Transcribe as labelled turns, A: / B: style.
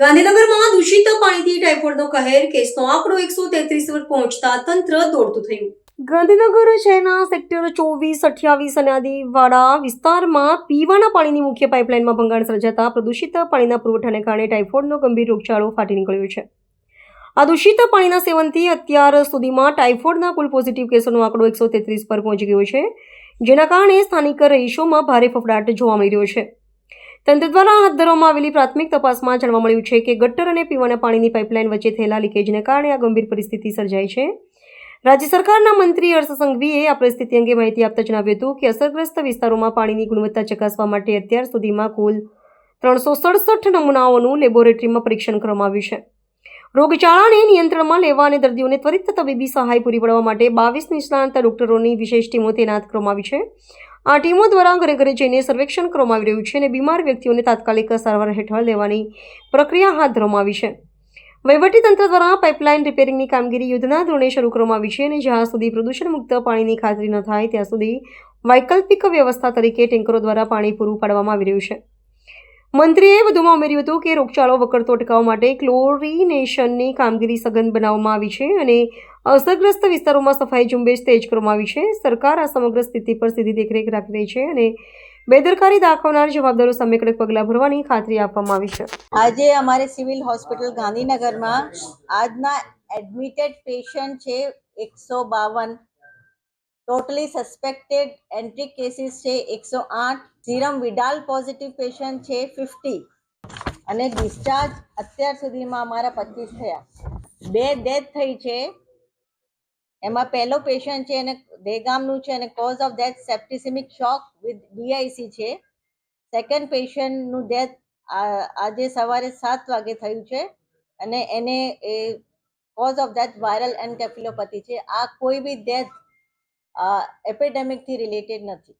A: ગાંધીનગરમાં દૂષિત પાણીથી ટાઇફોઇડનો કહેર, કેસનો આંકડો એકસો તેત્રીસ પર પહોંચતા તંત્ર દોડતું થયું. ગાંધીનગર શહેરના સેક્ટર ચોવીસ, અઠ્યાવીસ અને આદિવાડા વિસ્તારમાં પીવાના પાણીની મુખ્ય પાઇપલાઇનમાં ભંગાણ સર્જાતા પ્રદૂષિત પાણીના પુરવઠાને કારણે ટાઇફોઇડનો ગંભીર રોગચાળો ફાટી નીકળ્યો છે. આ દૂષિત પાણીના સેવનથી અત્યાર સુધીમાં ટાઇફોઇડના કુલ પોઝિટિવ કેસોનો આંકડો એકસો તેત્રીસ પર પહોંચી ગયો છે, જેના કારણે સ્થાનિક રહીશોમાં ભારે ફફડાટ જોવા મળી રહ્યો છે. તંત્ર દ્વારા હાથ ધરવામાં આવેલી પ્રાથમિક તપાસમાં જાણવા મળ્યું છે કે ગટર અને પીવાના પાણીની પાઇપલાઇન વચ્ચે થયેલા લીકેજને કારણે આ ગંભીર પરિસ્થિતિ સર્જાઈ છે. રાજ્ય સરકારના મંત્રી હર્ષ સંઘવીએ આ પરિસ્થિતિ અંગે માહિતી આપતા જણાવ્યું હતું કે અસરગ્રસ્ત વિસ્તારોમાં પાણીની ગુણવત્તા ચકાસવા માટે અત્યાર સુધીમાં કુલ ત્રણસો સડસઠ નમૂનાઓનું લેબોરેટરીમાં પરીક્ષણ કરવામાં આવ્યું છે. રોગચાળાને નિયંત્રણમાં લેવા અને દર્દીઓને ત્વરિત તબીબી સહાય પૂરી પાડવા માટે બાવીસ નિષ્ણાંત ડોક્ટરોની વિશેષ ટીમો તૈનાત કરવામાં આવી છે. આ ટીમો દ્વારા ઘરે ઘરે જઈને સર્વેક્ષણ કરવામાં આવી રહ્યું છે અને બીમાર વ્યક્તિઓને તાત્કાલિક સારવાર હેઠળ લેવાની પ્રક્રિયા હાથ ધરવામાં આવી છે. વહીવટીતંત્ર દ્વારા પાઇપલાઇન રિપેરિંગની કામગીરી યુદ્ધના ધોરણે શરૂ કરવામાં આવી છે અને જ્યાં સુધી પ્રદૂષણ મુક્ત પાણીની ખાતરી ન થાય, ત્યાં સુધી વૈકલ્પિક વ્યવસ્થા તરીકે ટેન્કરો દ્વારા પાણી પૂરું પાડવામાં આવી રહ્યું છે. મંત્રીએ વધુમાં ઉમેર્યું હતું કે રોગચાળો વકરતો અટકાવવા માટે ક્લોરિનેશનની કામગીરી સઘન બનાવવામાં આવી છે અને અસરગ્રસ્ત વિસ્તારોમાં સફાઈ ઝુંબેશ તેજ કરવામાં આવી છે. સરકાર આ સમગ્ર સ્થિતિ પર સીધી દેખરેખ રાખી રહી છે અને બેદરકારી દાખવનાર જવાબદારો સામે કડક પગલાં ભરવાની ખાતરી આપવામાં આવી છે.
B: આજે અમારે સિવિલ હોસ્પિટલ ગાંધીનગરમાં આજના એડમિટેડ પેશન્ટ છે એકસો બાવન. ટોટલી સસ્પેક્ટેડ એન્ટ્રી કેસીસ છે એકસો આઠ. સીરમ વિડાલ પોઝિટિવ પેશન્ટ છે ફિફ્ટી. અને ડિસ્ચાર્જ અત્યાર સુધીમાં અમારા પચીસ થયા. બે ડેથ થઈ છે એમાં પહેલો પેશન્ટ છે એને દેગામનું છે અને cause of death septicemic shock with DIC છે. સેકન્ડ પેશન્ટનું ડેથ આજે સવારે સાત વાગે થયું છે અને એને એ cause of death viral encephalopathy છે. આ કોઈ બી ડેથ એપિડેમિકથી રિલેટેડ નથી.